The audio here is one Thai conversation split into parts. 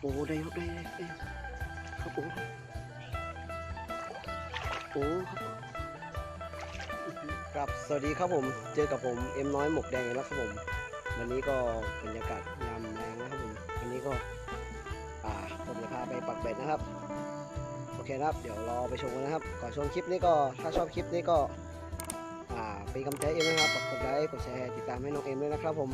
โอ้ได้ครับได้ได้ครับโอ้โอ้ครับสวัสดีครับผมเจอกับผมเอ็มน้อยหมกแดงแล้วครับผม วันนี้ก็บรรยากาศยามแรงนะครับผมวันนี้ก็อ่าผมจะพาไปปักเบ็ดนะครับโอเคนะครับ เดี๋ยวรอไปชมกันนะครับ ก่อนชมคลิปนี้ก็ถ้าชอบคลิปนี้ก็อ่าเป็นกำลังใจเอ็มนะครับกดไลค์กดแชร์ติดตามให้น้องเอ็มด้วยนะครับผม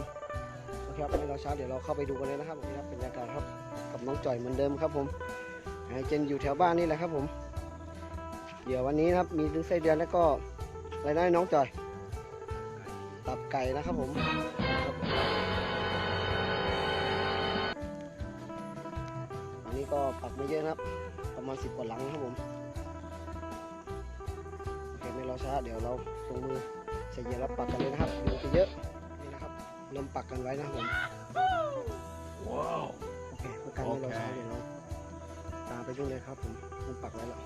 นะครับไม่รอช้าเดี๋ยวเราเข้าไปดูกันเลยนะครับนี่ครับบรรยากาศครับ กับน้องจ่อยเหมือนเดิมครับผมไอเจนอยู่แถวบ้านนี่แหละครับผม เดี๋ยววันนี้นะครับมีถึงไส้เดือนแล้วก็อะไรนะน้องจ่อย ตับไก่นะครับผมอันนี้ก็ปักไม่เยอะนะครับ ประมาณสิบกว่าหลังครับผมโอเคไม่รอช้าเดี๋ยวเราลงมือใส่เหยื่อแล้วปักกันเลยนะครับดูไปเยอะนี่นะครับเริ่มปักกันไว้นะครับผม ว้าว เคเพื่อการไม่รอช้าโอเคเดี๋ยวเราตามไปดูเลยครับผมเริ่มปักไว้แล้ว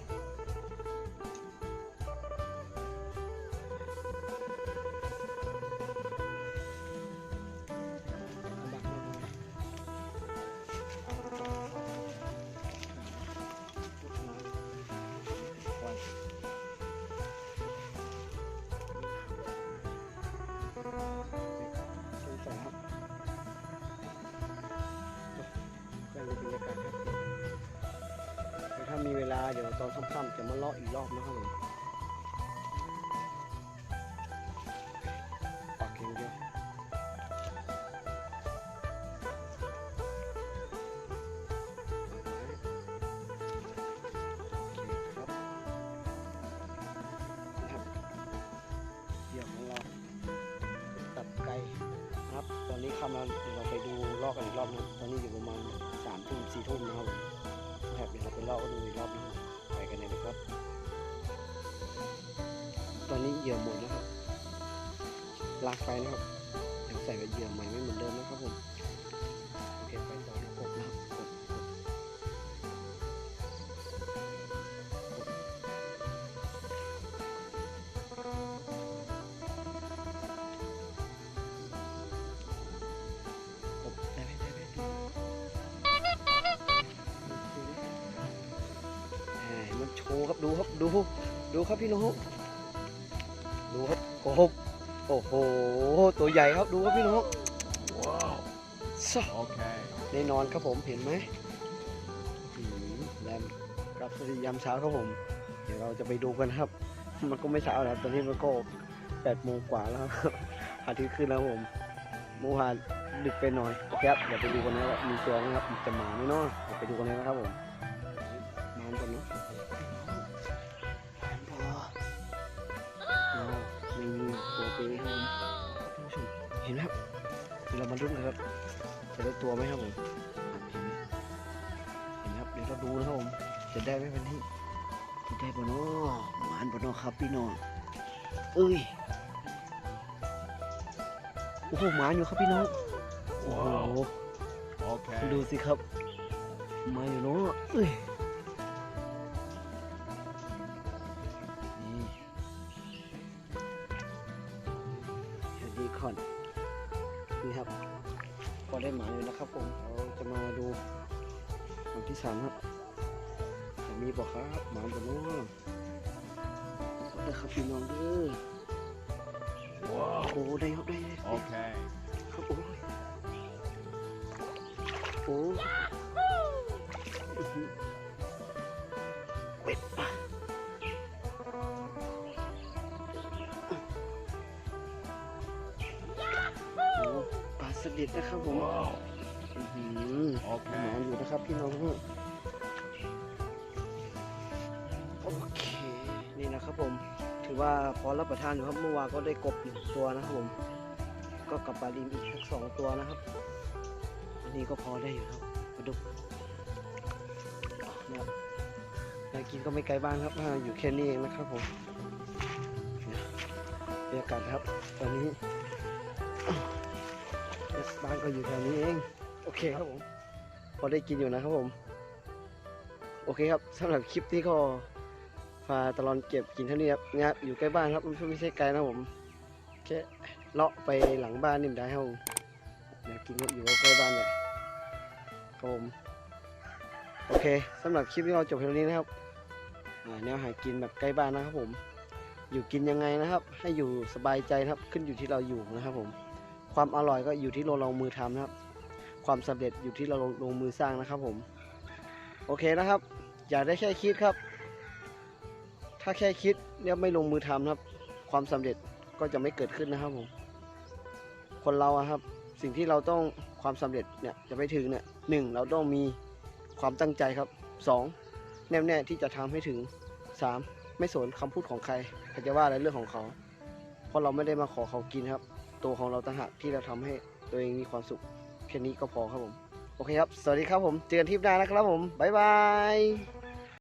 เดี๋ยวตอนค่ำๆจะมาเลาะอีกรอบนะครับผมปักอย่างเดียวเคครับนะครับเยื่อของเราตับไก่ครับ ตอนนี้เข้ามาเดี๋ยวเราไปดูลอกกันอีกรอบนะครับตอนนี้อยู่ประมาณสามทุ่มสี่ทุ่มนะครับผม แถบนี้เราไปลอกดูอีกรอบนะครับไปกันเลยนะครับ ตอนนี้เหยื่อหมดแล้วครับลากไฟนะครับยังใส่ไปเหยื่อใหม่ไม่เหมือนเดิมนะครับผม โชว์ครับดูครับดูดูครับพี่น้องดูครับกบโอ้โหตัวใหญ่ครับดูครับพี่น้องว้าวซะโอเคแน่นอนครับผมเห็นไหมอืมแรมกับสวัสดียามเช้าครับผม เดี๋ยวเราจะไปดูกันครับ มันก็ไม่เช้าแล้วตอนนี้มันก็แปดโมงกว่าแล้วครับอาทิตย์ขึ้นแล้วผมเมื่อวานดึกไปหน่อยครับเดี๋ยวไปดูกันนะว่ามีตัวไหมครับจะมาไหมเนาะเดี๋ยวไปดูกันเลยนะครับผม ยวเรามาลุ้นกันครับ จะได้ตัวไหมครับผมเห็นไหมเห็นไหมครับเดี๋ยวเราดูนะครับผม จะได้ไหมวันนี้จะได้ปะเนาะหวานปะเนาะครับพี่น้องเอ้ย โอ้โหหมาอยู่ครับพี่น้อง โอ้โหว้าวโอเคดูสิครับมาอยู่เนาะเอ้ยนี่สวัสดีคอน นี่ครับพอได้หมาอยู่นะครับผมเราจะมาดูอันที่สามครับจะมีบอกครับหมาบนนู้นขอได้ครับพี่น้องเด้อว้าวโอ้ได้ครับได้ได้โอเคครับโอ้ยโอ้อื้อ สลิดนะครับผมว้าวอื้อหือโอเคหมอนอยู่นะครับพี่น้องโอเค นี่นะครับผม ถือว่าพอรับประทานอยู่ครับ เมื่อวานก็ได้กบหนึ่งตัวนะครับผม ก็กับปลาลินอีกสักสองตัวนะครับ อันนี้ก็พอได้อยู่ครับปลาดุกนะครับอยากกินก็ไม่ไกลบ้านครับอ่าอยู่แค่นี้เองนะครับผมเนี่ยบรรยากาศครับ ตอนนี้ บ้านก็อยู่แถวนี้เอง โอเคครับผม พอได้กินอยู่นะครับผม โอเคครับสำหรับคลิปนี้ก็พาตลอดเก็บกินเท่านี้ครับเนี่ยอยู่ใกล้บ้านครับไม่ใช่ไกลนะผมแค่เลาะไปหลังบ้านนี่มได้ครับผมเนี่ยกินก็อยู่ใกล้บ้านเนี่ยครับผมโอเคสำหรับคลิปนี้เราจบเพียงเท่านี้นะครับอ่าแนวหากินแบบใกล้บ้านนะครับผม อยู่กินยังไงนะครับ ให้อยู่สบายใจนะครับขึ้นอยู่ที่เราอยู่นะครับผม ความอร่อยก็อยู่ที่เราลงมือทำนะครับ ความสำเร็จอยู่ที่เราลงลงมือสร้างนะครับผม โอเคนะครับ อย่าได้แค่คิดครับ ถ้าแค่คิดเนี่ยไม่ลงมือทำนะครับ ความสำเร็จก็จะไม่เกิดขึ้นนะครับผม คนเราครับ สิ่งที่เราต้องความสำเร็จเนี่ยจะไปถึงเนี่ยหนึ่งเราต้องมีความตั้งใจครับสองแน่วแน่ที่จะทำให้ถึงสามไม่สนคำพูดของใครใครจะว่าอะไรเรื่องของเขา เพราะเราไม่ได้มาขอเขากินครับ ตัวของเราต่างหากที่เราทำให้ตัวเองมีความสุขแค่นี้ก็พอครับผม โอเคครับ สวัสดีครับผม เจอกันทริปหน้านะครับผม บ๊ายบาย